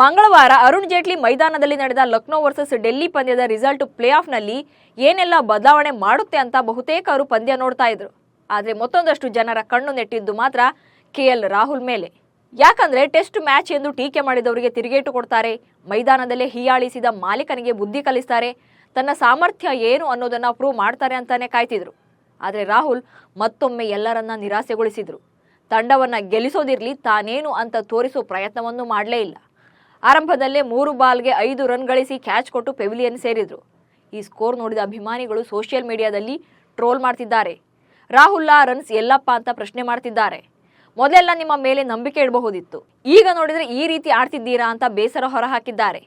ಮಂಗಳವಾರ ಅರುಣ್ ಜೇಟ್ಲಿ ಮೈದಾನದಲ್ಲಿ ನಡೆದ ಲಕ್ನೋ ವರ್ಸಸ್ ಡೆಲ್ಲಿ ಪಂದ್ಯದ ರಿಸಲ್ಟ್ ಪ್ಲೇ ಆಫ್ನಲ್ಲಿ ಏನೆಲ್ಲ ಬದಲಾವಣೆ ಮಾಡುತ್ತೆ ಅಂತ ಬಹುತೇಕರು ಪಂದ್ಯ ನೋಡ್ತಾ ಇದ್ರು. ಆದರೆ ಮತ್ತೊಂದಷ್ಟು ಜನರ ಕಣ್ಣು ನೆಟ್ಟಿದ್ದು ಮಾತ್ರ ಕೆಎಲ್ ರಾಹುಲ್ ಮೇಲೆ. ಯಾಕಂದ್ರೆ ಟೆಸ್ಟ್ ಮ್ಯಾಚ್ ಎಂದು ಟೀಕೆ ಮಾಡಿದವರಿಗೆ ತಿರುಗೇಟು ಕೊಡ್ತಾರೆ, ಮೈದಾನದಲ್ಲೇ ಹೀಯಾಳಿಸಿದ ಮಾಲೀಕನಿಗೆ ಬುದ್ಧಿ ಕಲಿಸ್ತಾರೆ, ತನ್ನ ಸಾಮರ್ಥ್ಯ ಏನು ಅನ್ನೋದನ್ನ ಪ್ರೂವ್ ಮಾಡ್ತಾರೆ ಅಂತಾನೆ ಕಾಯ್ತಿದ್ರು. ಆದರೆ ರಾಹುಲ್ ಮತ್ತೊಮ್ಮೆ ಎಲ್ಲರನ್ನ ನಿರಾಸೆಗೊಳಿಸಿದ್ರು. ತಂಡವನ್ನ ಗೆಲ್ಲಿಸೋದಿರ್ಲಿ ತಾನೇನು ಅಂತ ತೋರಿಸೋ ಪ್ರಯತ್ನವನ್ನು ಮಾಡಲೇ ಇಲ್ಲ. ಆರಂಭದಲ್ಲೇ ಮೂರು ಬಾಲ್ಗೆ ಐದು ರನ್ ಗಳಿಸಿ ಕ್ಯಾಚ್ ಕೊಟ್ಟು ಪೆವಿಲಿಯನ್ ಸೇರಿದ್ರು. ಈ ಸ್ಕೋರ್ ನೋಡಿದ ಅಭಿಮಾನಿಗಳು ಸೋಷಿಯಲ್ ಮೀಡಿಯಾದಲ್ಲಿ ಟ್ರೋಲ್ ಮಾಡ್ತಿದ್ದಾರೆ. ರಾಹುಲ್ ಆ ರನ್ಸ್ ಎಲ್ಲಪ್ಪ ಅಂತ ಪ್ರಶ್ನೆ ಮಾಡ್ತಿದ್ದಾರೆ. ಮೊದಲೆಲ್ಲ ನಿಮ್ಮ ಮೇಲೆ ನಂಬಿಕೆ ಇಡಬಹುದಿತ್ತು. ಈಗ ನೋಡಿದರೆ ಈ ರೀತಿ ಆಡ್ತಿದ್ದೀರಾ ಅಂತ ಬೇಸರ ಹೊರಹಾಕಿದ್ದಾರೆ.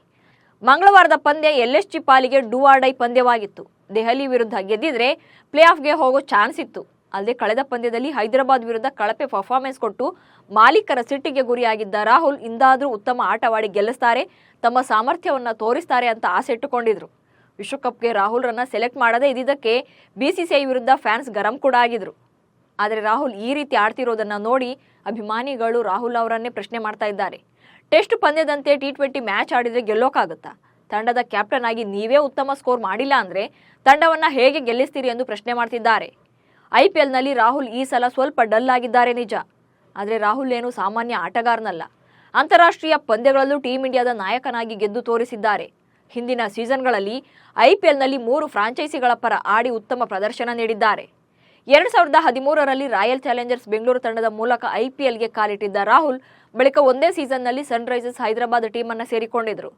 ಮಂಗಳವಾರದ ಪಂದ್ಯ ಎಲ್ಎಸ್ಜಿ ಪಾಲಿಗೆ ಡೂ ಆರ್ ಡೈ ಪಂದ್ಯವಾಗಿತ್ತು. ದೆಹಲಿ ವಿರುದ್ಧ ಗೆದ್ದಿದ್ರೆ ಪ್ಲೇ ಆಫ್ಗೆ ಹೋಗೋ ಚಾನ್ಸ್ ಇತ್ತು. ಅಲ್ಲದೆ ಕಳೆದ ಪಂದ್ಯದಲ್ಲಿ ಹೈದರಾಬಾದ್ ವಿರುದ್ಧ ಕಳಪೆ ಪರ್ಫಾರ್ಮೆನ್ಸ್ ಕೊಟ್ಟು ಮಾಲೀಕರ ಸಿಟ್ಟಿಗೆ ಗುರಿಯಾಗಿದ್ದ ರಾಹುಲ್ ಇಂದಾದರೂ ಉತ್ತಮ ಆಟವಾಡಿ ಗೆಲ್ಲಿಸ್ತಾರೆ, ತಮ್ಮ ಸಾಮರ್ಥ್ಯವನ್ನು ತೋರಿಸ್ತಾರೆ ಅಂತ ಆಸೆ ಇಟ್ಟುಕೊಂಡಿದ್ರು. ವಿಶ್ವಕಪ್ಗೆ ರಾಹುಲ್ರನ್ನ ಸೆಲೆಕ್ಟ್ ಮಾಡದೇ ಇದ್ದಿದ್ದಕ್ಕೆ ಬಿಸಿಸಿಐ ವಿರುದ್ಧ ಫ್ಯಾನ್ಸ್ ಗರಂ ಕೂಡ ಆಗಿದ್ರು. ಆದರೆ ರಾಹುಲ್ ಈ ರೀತಿ ಆಡ್ತಿರೋದನ್ನ ನೋಡಿ ಅಭಿಮಾನಿಗಳು ರಾಹುಲ್ ಅವರನ್ನೇ ಪ್ರಶ್ನೆ ಮಾಡ್ತಾ ಇದ್ದಾರೆ. ಟೆಸ್ಟ್ ಪಂದ್ಯದಂತೆ ಟಿ ಟ್ವೆಂಟಿ ಮ್ಯಾಚ್ ಆಡಿದ್ರೆ ಗೆಲ್ಲೋಕ್ಕಾಗುತ್ತಾ ತಂಡದ ಕ್ಯಾಪ್ಟನ್ ಆಗಿ ನೀವೇ ಉತ್ತಮ ಸ್ಕೋರ್ ಮಾಡಿಲ್ಲ ಅಂದ್ರೆ ತಂಡವನ್ನ ಹೇಗೆ ಗೆಲ್ಲಿಸ್ತೀರಿ ಎಂದು ಪ್ರಶ್ನೆ ಮಾಡ್ತಿದ್ದಾರೆ. ಐ ಪಿ ಎಲ್ನಲ್ಲಿ ರಾಹುಲ್ ಈ ಸಲ ಸ್ವಲ್ಪ ಡಲ್ ಆಗಿದ್ದಾರೆ ನಿಜ. ಆದರೆ ರಾಹುಲ್ ಏನು ಸಾಮಾನ್ಯ ಆಟಗಾರನಲ್ಲ. ಅಂತಾರಾಷ್ಟ್ರೀಯ ಪಂದ್ಯಗಳಲ್ಲೂ ಟೀಂ ಇಂಡಿಯಾದ ನಾಯಕನಾಗಿ ಗೆದ್ದು ತೋರಿಸಿದ್ದಾರೆ. ಹಿಂದಿನ ಸೀಸನ್ಗಳಲ್ಲಿ ಐ ಪಿ ಎಲ್ನಲ್ಲಿ ಮೂರು ಫ್ರಾಂಚೈಸಿಗಳ ಪರ ಆಡಿ ಉತ್ತಮ ಪ್ರದರ್ಶನ ನೀಡಿದ್ದಾರೆ. ಎರಡು ಸಾವಿರದ ಹದಿಮೂರರಲ್ಲಿ ರಾಯಲ್ ಚಾಲೆಂಜರ್ಸ್ ಬೆಂಗಳೂರು ತಂಡದ ಮೂಲಕ ಐಪಿಎಲ್ಗೆ ಕಾಲಿಟ್ಟಿದ್ದ ರಾಹುಲ್ ಬಳಿಕ ಒಂದೇ ಸೀಸನ್ನಲ್ಲಿ ಸನ್ರೈಸರ್ಸ್ ಹೈದರಾಬಾದ್ ಟೀಮನ್ನು ಸೇರಿಕೊಂಡಿದ್ರು.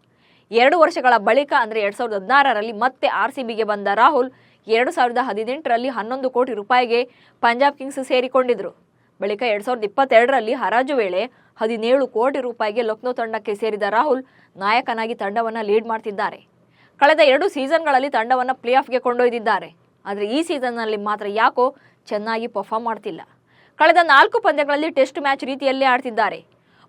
ಎರಡು ವರ್ಷಗಳ ಬಳಿಕ ಅಂದರೆ ಎರಡು ಸಾವಿರದ ಹದಿನಾರರಲ್ಲಿ ಮತ್ತೆ ಆರ್ ಸಿ ಬಿಗೆ ಬಂದ ರಾಹುಲ್ ಎರಡು ಸಾವಿರದ ಹದಿನೆಂಟರಲ್ಲಿ ಹನ್ನೊಂದು ಕೋಟಿ ರೂಪಾಯಿಗೆ ಪಂಜಾಬ್ ಕಿಂಗ್ಸ್ ಸೇರಿಕೊಂಡಿದ್ರು. ಬಳಿಕ ಎರಡು ಸಾವಿರದ ಇಪ್ಪತ್ತೆರಡರಲ್ಲಿ ಹರಾಜು ವೇಳೆ ಹದಿನೇಳು ಕೋಟಿ ರೂಪಾಯಿಗೆ ಲಕ್ನೋ ತಂಡಕ್ಕೆ ಸೇರಿದ ರಾಹುಲ್ ನಾಯಕನಾಗಿ ತಂಡವನ್ನು ಲೀಡ್ ಮಾಡ್ತಿದ್ದಾರೆ. ಕಳೆದ ಎರಡು ಸೀಸನ್ಗಳಲ್ಲಿ ತಂಡವನ್ನು ಪ್ಲೇ ಆಫ್ಗೆ ಕೊಂಡೊಯ್ದಿದ್ದಾರೆ. ಆದರೆ ಈ ಸೀಸನ್ನಲ್ಲಿ ಮಾತ್ರ ಯಾಕೋ ಚೆನ್ನಾಗಿ ಪರ್ಫಾರ್ಮ್ ಮಾಡ್ತಿಲ್ಲ. ಕಳೆದ ನಾಲ್ಕು ಪಂದ್ಯಗಳಲ್ಲಿ ಟೆಸ್ಟ್ ಮ್ಯಾಚ್ ರೀತಿಯಲ್ಲೇ ಆಡ್ತಿದ್ದಾರೆ.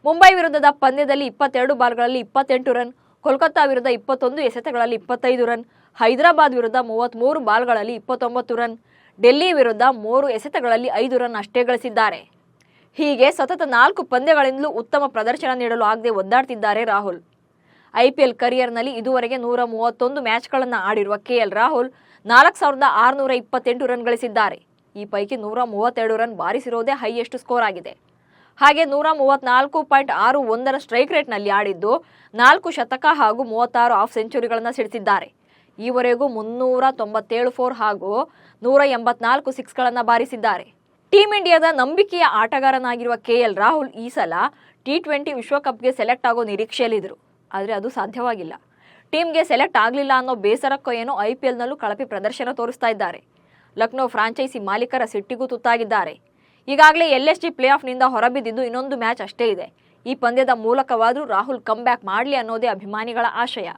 ಮುಂಬೈ ವಿರುದ್ಧದ ಪಂದ್ಯದಲ್ಲಿ ಇಪ್ಪತ್ತೆರಡು ಬಾಲ್ಗಳಲ್ಲಿ ಇಪ್ಪತ್ತೆಂಟು ರನ್ ಕೋಲ್ಕತ್ತಾ ವಿರುದ್ಧ ಇಪ್ಪತ್ತೊಂದು ಎಸೆತಗಳಲ್ಲಿ ಇಪ್ಪತ್ತೈದು ರನ್, ಹೈದರಾಬಾದ್ ವಿರುದ್ಧ ಮೂವತ್ತ್ಮೂರು ಬಾಲ್ಗಳಲ್ಲಿ ಇಪ್ಪತ್ತೊಂಬತ್ತು ರನ್, ಡೆಲ್ಲಿ ವಿರುದ್ಧ ಮೂರು ಎಸೆತಗಳಲ್ಲಿ ಐದು ರನ್ ಅಷ್ಟೇ ಗಳಿಸಿದ್ದಾರೆ. ಹೀಗೆ ಸತತ ನಾಲ್ಕು ಪಂದ್ಯಗಳಿಂದಲೂ ಉತ್ತಮ ಪ್ರದರ್ಶನ ನೀಡಲು ಆಗದೆ ಒದ್ದಾಡ್ತಿದ್ದಾರೆ ರಾಹುಲ್. ಐಪಿಎಲ್ ಕರಿಯರ್ನಲ್ಲಿ ಇದುವರೆಗೆ ನೂರ ಮೂವತ್ತೊಂದು ಮ್ಯಾಚ್ಗಳನ್ನು ಆಡಿರುವ ಕೆಎಲ್ ರಾಹುಲ್ ನಾಲ್ಕು ಸಾವಿರದ ಆರುನೂರ ಇಪ್ಪತ್ತೆಂಟು ರನ್ ಗಳಿಸಿದ್ದಾರೆ. ಈ ಪೈಕಿ ನೂರ ಮೂವತ್ತೆರಡು ರನ್ ಬಾರಿಸಿರೋದೇ ಹೈಯೆಸ್ಟ್ ಸ್ಕೋರ್ ಆಗಿದೆ. ಹಾಗೆ ನೂರ ಮೂವತ್ನಾಲ್ಕು ಪಾಯಿಂಟ್ ಆರು ಒಂದರ ಸ್ಟ್ರೈಕ್ ರೇಟ್ನಲ್ಲಿ ಆಡಿದ್ದು ನಾಲ್ಕು ಶತಕ ಹಾಗೂ ಮೂವತ್ತಾರು ಆಫ್ ಸೆಂಚುರಿಗಳನ್ನು ಸಿಡಿಸಿದ್ದಾರೆ. ಈವರೆಗೂ ಮುನ್ನೂರ ತೊಂಬತ್ತೇಳು ಫೋರ್ ಹಾಗೂ ನೂರ ಎಂಬತ್ನಾಲ್ಕು ಸಿಕ್ಸ್ಗಳನ್ನು ಬಾರಿಸಿದ್ದಾರೆ. ಟೀಂ ಇಂಡಿಯಾದ ನಂಬಿಕೆಯ ಆಟಗಾರನಾಗಿರುವ ಕೆ ಎಲ್ ರಾಹುಲ್ ಈ ಸಲ ಟಿ ಟ್ವೆಂಟಿ ವಿಶ್ವಕಪ್ಗೆ ಸೆಲೆಕ್ಟ್ ಆಗೋ ನಿರೀಕ್ಷೆಯಲ್ಲಿದ್ದರು. ಆದರೆ ಅದು ಸಾಧ್ಯವಾಗಿಲ್ಲ. ಟೀಮ್ಗೆ ಸೆಲೆಕ್ಟ್ ಆಗಲಿಲ್ಲ ಅನ್ನೋ ಬೇಸರಕ್ಕೋ ಏನೋ ಐ ಪಿ ಎಲ್ನಲ್ಲೂ ಕಳಪೆ ಪ್ರದರ್ಶನ ತೋರಿಸ್ತಾ ಇದ್ದಾರೆ. ಲಕ್ನೋ ಫ್ರಾಂಚೈಸಿ ಮಾಲೀಕರ ಸಿಟ್ಟಿಗೂ ತುತ್ತಾಗಿದ್ದಾರೆ. ಈಗಾಗಲೇ ಎಲ್ ಎಸ್ ಜಿ ಪ್ಲೇ ಆಫ್ನಿಂದ ಹೊರಬಿದ್ದಿದ್ದು ಇನ್ನೊಂದು ಮ್ಯಾಚ್ ಅಷ್ಟೇ ಇದೆ. ಈ ಪಂದ್ಯದ ಮೂಲಕವಾದರೂ ರಾಹುಲ್ ಕಮ್ ಬ್ಯಾಕ್ ಮಾಡಲಿ ಅನ್ನೋದೇ ಅಭಿಮಾನಿಗಳ ಆಶಯ.